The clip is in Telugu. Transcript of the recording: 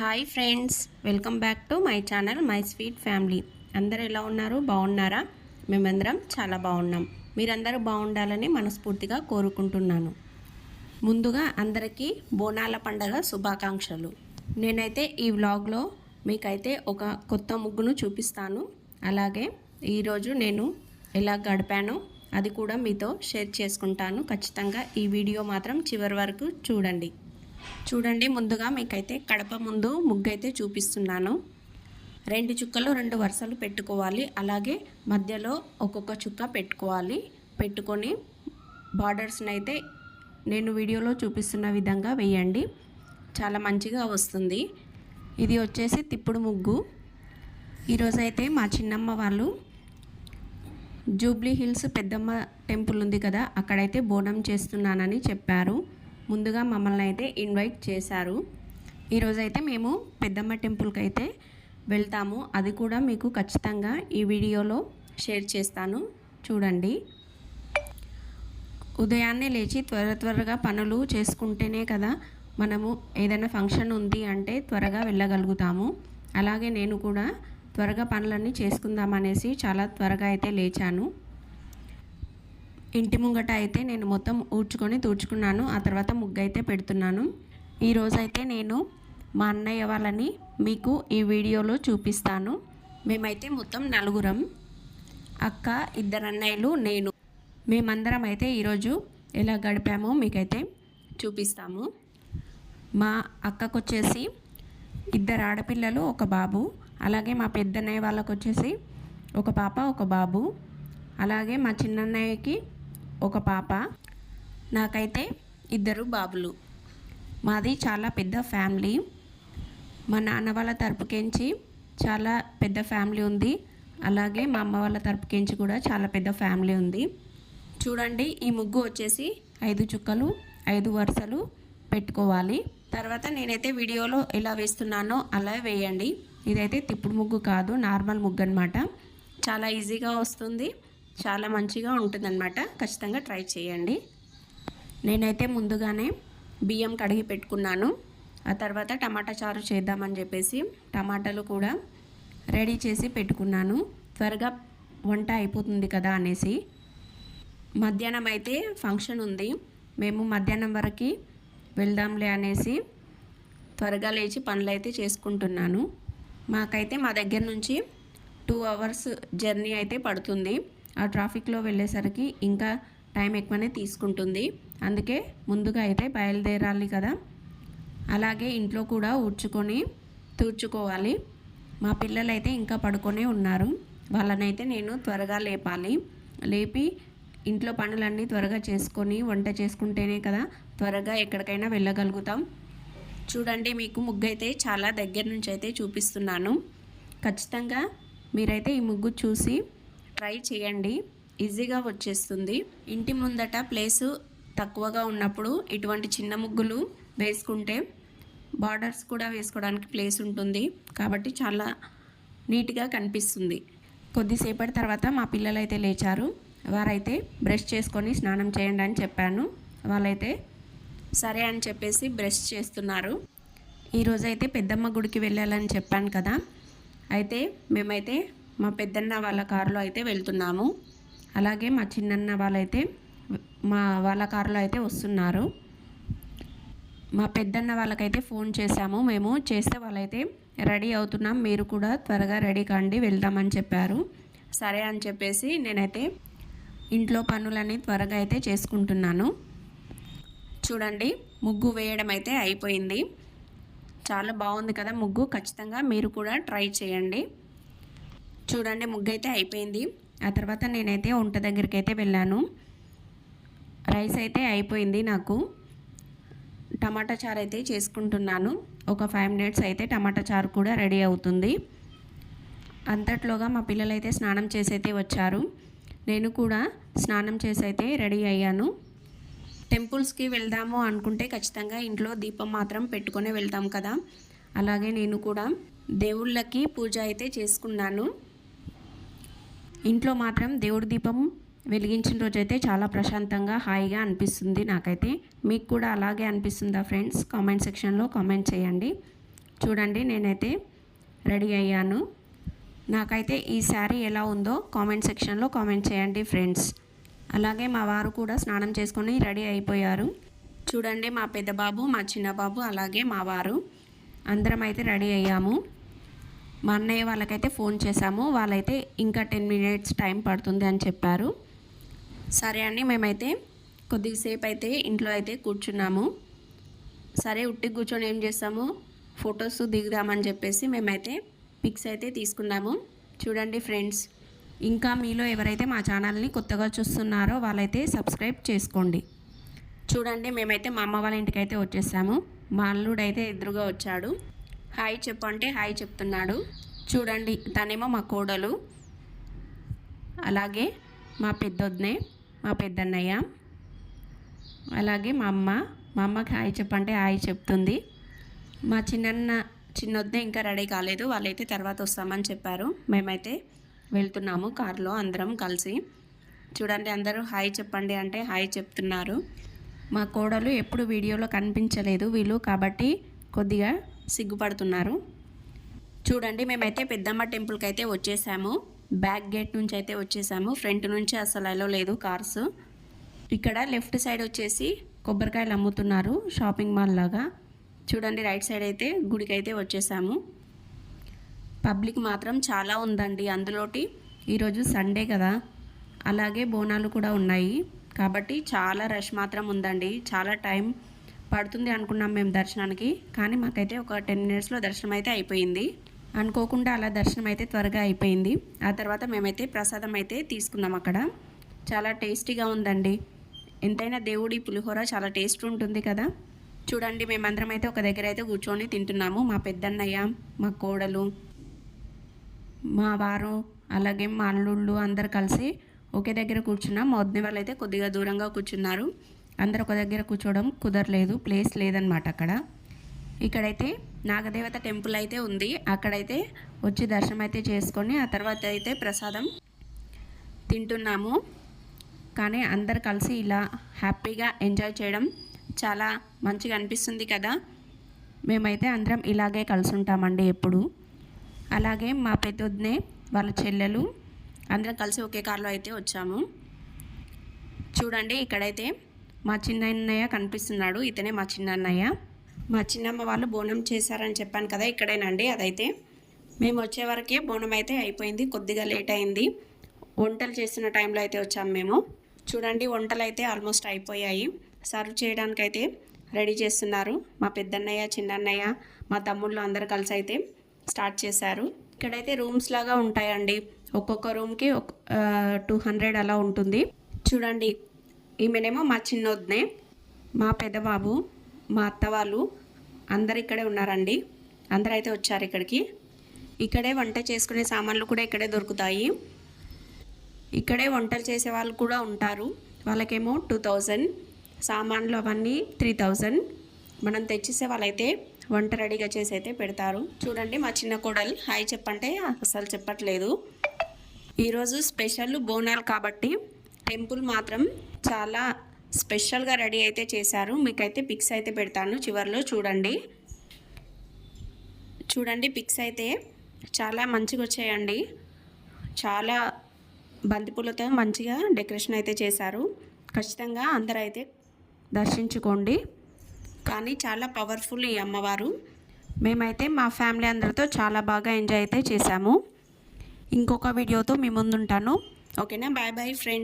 Hi friends welcome back to my channel my sweet family అందరు ఎలా ఉన్నారు? బాగున్నారా? మేమందరం చాలా బాగున్నాం. మీరందరూ బాగుండాలని మనస్ఫూర్తిగా కోరుకుంటున్నాను. ముందుగా అందరికీ బోనాల పండగ శుభాకాంక్షలు. నేనైతే ఈ వ్లాగ్లో మీకైతే ఒక కొత్త ముగ్గును చూపిస్తాను. అలాగే ఈరోజు నేను ఎలా గడిపానో అది కూడా మీతో షేర్ చేసుకుంటాను. ఖచ్చితంగా ఈ వీడియో మాత్రం చివరి వరకు చూడండి. చూడండి ముందుగా మీకైతే కడప ముందు ముగ్గు అయితే చూపిస్తున్నాను. రెండు చుక్కలు రెండు వరుసలు పెట్టుకోవాలి. అలాగే మధ్యలో ఒక్కొక్క చుక్క పెట్టుకోవాలి. పెట్టుకొని బార్డర్స్ని అయితే నేను వీడియోలో చూపిస్తున్న విధంగా వేయండి. చాలా మంచిగా వస్తుంది. ఇది వచ్చేసి తిప్పుడు ముగ్గు. ఈరోజైతే మా చిన్నమ్మ వాళ్ళు జూబ్లీ హిల్స్ పెద్దమ్మ టెంపుల్ ఉంది కదా అక్కడైతే బోనం చేస్తున్నానని చెప్పారు. ముందుగా మమ్మల్ని అయితే ఇన్వైట్ చేశారు. ఈరోజైతే మేము పెద్దమ్మ టెంపుల్కి అయితే వెళ్తాము. అది కూడా మీకు ఖచ్చితంగా ఈ వీడియోలో షేర్ చేస్తాను. చూడండి. ఉదయాన్నే లేచి త్వర త్వరగా పనులు చేసుకుంటేనే కదా మనము ఏదైనా ఫంక్షన్ ఉంది అంటే త్వరగా వెళ్ళగలుగుతాము. అలాగే నేను కూడా త్వరగా పనులన్నీ చేసుకుందామనేసి చాలా త్వరగా అయితే లేచాను. ఇంటి ముంగట అయితే నేను మొత్తం ఊడ్చుకొని తూడ్చుకున్నాను. ఆ తర్వాత ముగ్గు అయితే పెడుతున్నాను ఈరోజైతే నేను మా అన్నయ్య వాళ్ళని మీకు ఈ వీడియోలో చూపిస్తాను. మేమైతే మొత్తం నలుగురం అక్క ఇద్దరు అన్నయ్యలు నేను. మేమందరం అయితే ఈరోజు ఎలా గడిపామో మీకైతే చూపిస్తాము. మా అక్కకు వచ్చేసి ఇద్దరు ఆడపిల్లలు ఒక బాబు. అలాగే మా పెద్దన్నయ్య వాళ్ళకు వచ్చేసి ఒక పాప ఒక బాబు. అలాగే మా చిన్నన్నయ్యకి ఒక పాప నాకైతే ఇద్దరు బాబులు. మాది చాలా పెద్ద ఫ్యామిలీ. మా నాన్న వాళ్ళ తరపుకెంచి చాలా పెద్ద ఫ్యామిలీ ఉంది. అలాగే మా అమ్మ వాళ్ళ తరపుకెంచి కూడా చాలా పెద్ద ఫ్యామిలీ ఉంది. చూడండి ఈ ముగ్గు వచ్చేసి ఐదు చుక్కలు ఐదు వరుసలు పెట్టుకోవాలి. తర్వాత నేనైతే వీడియోలో ఎలా వేస్తున్నానో అలా వేయండి. ఇదైతే తిప్పుడు ముగ్గు కాదు నార్మల్ ముగ్గు అనమాట చాలా ఈజీగా వస్తుంది. చాలా మంచిగా ఉంటుందన్నమాట. ఖచ్చితంగా ట్రై చేయండి. నేనైతే ముందుగానే బియ్యం కడిగి పెట్టుకున్నాను. ఆ తర్వాత టమాటా చారు చేద్దామని చెప్పేసి టమాటాలు కూడా రెడీ చేసి పెట్టుకున్నాను. త్వరగా వంట అయిపోతుంది కదా అనేసి. మధ్యాహ్నం అయితే ఫంక్షన్ ఉంది. మేము మధ్యాహ్నం వరకు వెళ్దాంలే అనేసి త్వరగా లేచి పనులు అయితే చేసుకుంటున్నాను. మాకైతే మా దగ్గర నుంచి టూ అవర్స్ జర్నీ అయితే పడుతుంది. ఆ ట్రాఫిక్లో వెళ్ళేసరికి ఇంకా టైం ఎక్కువనే తీసుకుంటుంది. అందుకే ముందుగా అయితే బయలుదేరాలి కదా. అలాగే ఇంట్లో కూడా ఊడ్చుకొని తూర్చుకోవాలి. మా పిల్లలైతే ఇంకా పడుకొనే ఉన్నారు. వాళ్ళనైతే నేను త్వరగా లేపాలి. లేపి ఇంట్లో పనులన్నీ త్వరగా చేసుకొని వంట చేసుకుంటేనే కదా త్వరగా ఎక్కడికైనా వెళ్ళగలుగుతాం. చూడండి మీకు ముగ్గు అయితే చాలా దగ్గర నుంచి అయితే చూపిస్తున్నాను. ఖచ్చితంగా మీరైతే ఈ ముగ్గు చూసి ట్రై చేయండి. ఈజీగా వచ్చేస్తుంది. ఇంటి ముందట ప్లేసు తక్కువగా ఉన్నప్పుడు ఇటువంటి చిన్న ముగ్గులు వేసుకుంటే బార్డర్స్ కూడా వేసుకోవడానికి ప్లేస్ ఉంటుంది. కాబట్టి చాలా నీట్గా కనిపిస్తుంది. కొద్దిసేపటి తర్వాత మా పిల్లలు అయితే లేచారు. వారైతే బ్రష్ చేసుకొని స్నానం చేయండి అని చెప్పాను. వాళ్ళైతే సరే అని చెప్పేసి బ్రష్ చేస్తున్నారు. ఈరోజైతే పెద్దమ్మ గుడికి వెళ్ళాలని చెప్పాను కదా. అయితే మేమైతే మా పెద్దన్న వాళ్ళ కారులో అయితే వెళ్తున్నాము. అలాగే మా చిన్నన్న వాళ్ళైతే మా వాళ్ళ కారులో అయితే వస్తున్నారు. మా పెద్దన్న వాళ్ళకైతే ఫోన్ చేశాము. మేము చేస్తే వాళ్ళైతే రెడీ అవుతున్నాం. మీరు కూడా త్వరగా రెడీ కాండి వెళ్దామని చెప్పారు. సరే అని చెప్పేసి నేనైతే ఇంట్లో పనులన్నీ త్వరగా అయితే చేసుకుంటున్నాను. చూడండి ముగ్గు వేయడం అయితే అయిపోయింది. చాలా బాగుంది కదా ముగ్గు. ఖచ్చితంగా మీరు కూడా ట్రై చేయండి. చూడండి ముగ్గు అయితే అయిపోయింది. ఆ తర్వాత నేనైతే వంట దగ్గరికి అయితే వెళ్ళాను. రైస్ అయితే అయిపోయింది నాకు. టమాటా చారు అయితే చేసుకుంటున్నాను. ఒక ఫైవ్ మినిట్స్ అయితే టమాటా చారు కూడా రెడీ అవుతుంది. అంతట్లోగా మా పిల్లలు అయితే స్నానం చేసి అయితే వచ్చారు. నేను కూడా స్నానం చేసి అయితే రెడీ అయ్యాను. టెంపుల్స్కి వెళ్దాము అనుకుంటే ఖచ్చితంగా ఇంట్లో దీపం మాత్రం పెట్టుకొని వెళ్తాం కదా. అలాగే నేను కూడా దేవుళ్ళకి పూజ అయితే చేసుకున్నాను. ఇంట్లో మాత్రం దేవుడి దీపం వెలిగించిన రోజైతే చాలా ప్రశాంతంగా హాయిగా అనిపిస్తుంది నాకైతే. మీకు కూడా అలాగే అనిపిస్తుందా ఫ్రెండ్స్? కామెంట్ సెక్షన్లో కామెంట్ చేయండి. చూడండి నేనైతే రెడీ అయ్యాను. నాకైతే ఈ శారీ ఎలా ఉందో కామెంట్ సెక్షన్లో కామెంట్ చేయండి ఫ్రెండ్స్. అలాగే మా వారు కూడా స్నానం చేసుకొని రెడీ అయిపోయారు. చూడండి మా పెద్ద బాబు మా చిన్న బాబు అలాగే మా వారు. అందరం అయితే రెడీ అయ్యాము. మా అన్నయ్య వాళ్ళకైతే ఫోన్ చేశాము. వాళ్ళైతే ఇంకా టెన్ మినిట్స్ టైం పడుతుంది అని చెప్పారు. సరే అని మేమైతే కొద్దిసేపు అయితే ఇంట్లో అయితే కూర్చున్నాము. సరే ఉట్టి కూర్చొని ఏం చేస్తాము? ఫొటోస్ దిగుదామని చెప్పేసి మేమైతే పిక్స్ అయితే తీసుకున్నాము. చూడండి ఫ్రెండ్స్ ఇంకా మీలో ఎవరైతే మా ఛానల్ని కొత్తగా చూస్తున్నారో వాళ్ళైతే సబ్స్క్రైబ్ చేసుకోండి. చూడండి మేమైతే మా అమ్మ వాళ్ళ ఇంటికి అయితే వచ్చేసాము. మా అల్లుడు అయితే ఎదురుగా వచ్చాడు. హాయ్ చెప్పు అంటే హాయ్ చెప్తున్నాడు. చూడండి తనేమో మా కోడలు. అలాగే మా పెద్దొద్నే మా పెద్దన్నయ్య. అలాగే మా అమ్మ. మా అమ్మకి హాయ్ చెప్పంటే హాయ్ చెప్తుంది. మా చిన్నన్న చిన్నొద్దే ఇంకా రెడీ కాలేదు. వాళ్ళైతే తర్వాత వస్తామని చెప్పారు. మేమైతే వెళ్తున్నాము కారులో అందరం కలిసి. చూడండి అందరూ హాయ్ చెప్పండి అంటే హాయ్ చెప్తున్నారు. మా కోడలు ఎప్పుడు వీడియోలో కనిపించలేదు వీళ్ళు కాబట్టి కొద్దిగా సిగ్గుపడుతున్నారు. చూడండి మేమైతే పెద్దమ్మ టెంపుల్కి అయితే వచ్చేసాము. బ్యాక్ గేట్ నుంచి అయితే వచ్చేసాము. ఫ్రంట్ నుంచి అసలు అలో లేదు కార్స్. ఇక్కడ లెఫ్ట్ సైడ్ వచ్చేసి కొబ్బరికాయలు అమ్ముతున్నారు షాపింగ్ మాల్ లాగా. చూడండి రైట్ సైడ్ అయితే గుడికి అయితే వచ్చేసాము. పబ్లిక్ మాత్రం చాలా ఉందండి. అందులోటి ఈరోజు సండే కదా. అలాగే బోనాలు కూడా ఉన్నాయి. కాబట్టి చాలా రష్ మాత్రం ఉందండి. చాలా టైం పడుతుంది అనుకున్నాం మేము దర్శనానికి. కానీ మాకైతే ఒక టెన్ మినిట్స్లో దర్శనం అయితే అయిపోయింది. అనుకోకుండా అలా దర్శనం అయితే త్వరగా అయిపోయింది. ఆ తర్వాత మేమైతే ప్రసాదం అయితే తీసుకున్నాం అక్కడ. చాలా టేస్టీగా ఉందండి. ఎంతైనా దేవుడి పులిహోర చాలా టేస్ట్ ఉంటుంది కదా. చూడండి మేమందరం అయితే ఒక దగ్గర అయితే కూర్చొని తింటున్నాము. మా పెద్దన్నయ్య మా కోడలు మా వారు అలాగే మా అల్లుళ్ళు అందరు కలిసి ఒకే దగ్గర కూర్చున్నాం. మా వదిన వాళ్ళు అయితే కొద్దిగా దూరంగా కూర్చున్నారు. అందరు ఒక దగ్గర కూర్చోవడం కుదరలేదు ప్లేస్ లేదనమాట అక్కడ. ఇక్కడైతే నాగదేవత టెంపుల్ అయితే ఉంది. అక్కడైతే వచ్చి దర్శనం అయితే చేసుకొని ఆ తర్వాత అయితే ప్రసాదం తింటున్నాము. కానీ అందరు కలిసి ఇలా హ్యాపీగా ఎంజాయ్ చేయడం చాలా మంచిగా అనిపిస్తుంది కదా. మేమైతే అందరం ఇలాగే కలిసి ఉంటామండి ఎప్పుడు. అలాగే మా పెద్దొద్దునే వాళ్ళ చెల్లెలు అందరం కలిసి ఒకే కార్లో అయితే వచ్చాము. చూడండి ఇక్కడైతే మా చిన్నయ్య కనిపిస్తున్నాడు. ఇతనే మా చిన్నయ్య మా చిన్నమ్మ వాళ్ళు బోనం చేశారని చెప్పాను కదా ఇక్కడేనండి అదైతే మేము వచ్చే వరకే బోనం అయితే అయిపోయింది. కొద్దిగా లేట్ అయింది. వంటలు చేస్తున్న టైంలో అయితే వచ్చాము మేము. చూడండి వంటలు అయితే ఆల్మోస్ట్ అయిపోయాయి. సర్వ్ చేయడానికైతే రెడీ చేస్తున్నారు. మా పెద్దన్నయ్య చిన్నన్నయ్య మా తమ్ముళ్ళు అందరు కలిసి అయితే స్టార్ట్ చేశారు. ఇక్కడైతే రూమ్స్ లాగా ఉంటాయండి. ఒక్కొక్క రూమ్కి ఒక టూ హండ్రెడ్ అలా ఉంటుంది. చూడండి ఈమెనేమో మా చిన్నోద్నే మా పెద్దబాబు మా అత్త వాళ్ళు అందరు ఇక్కడే ఉన్నారండి. అందరూ అయితే వచ్చారు ఇక్కడికి. ఇక్కడే వంట చేసుకునే సామాన్లు కూడా ఇక్కడే దొరుకుతాయి. ఇక్కడే వంటలు చేసే వాళ్ళు కూడా ఉంటారు. వాళ్ళకేమో టూ థౌజండ్. సామాన్లు అవన్నీ త్రీ థౌజండ్. మనం తెచ్చేసే వాళ్ళైతే వంట రెడీగా చేసి అయితే పెడతారు. చూడండి మా చిన్న కోడలు. హాయ్ చెప్పంటే అసలు చెప్పట్లేదు. ఈరోజు స్పెషల్ బోనాలు కాబట్టి టెంపుల్ మాత్రం చాలా స్పెషల్గా రెడీ అయితే చేశారు. మీకైతే పిక్స్ అయితే పెడతాను చివరిలో చూడండి. చూడండి పిక్స్ అయితే చాలా మంచిగా వచ్చాయండి. చాలా బంతిపూలతో మంచిగా డెకరేషన్ అయితే చేశారు. ఖచ్చితంగా అందరూ అయితే దర్శించుకోండి. కానీ చాలా పవర్ఫుల్ ఈ అమ్మవారు. మేమైతే మా ఫ్యామిలీ అందరితో చాలా బాగా ఎంజాయ్ అయితే చేశాము. ఇంకొక వీడియోతో మీ ముందుంటాను. ఓకేనా? Bye bye friends.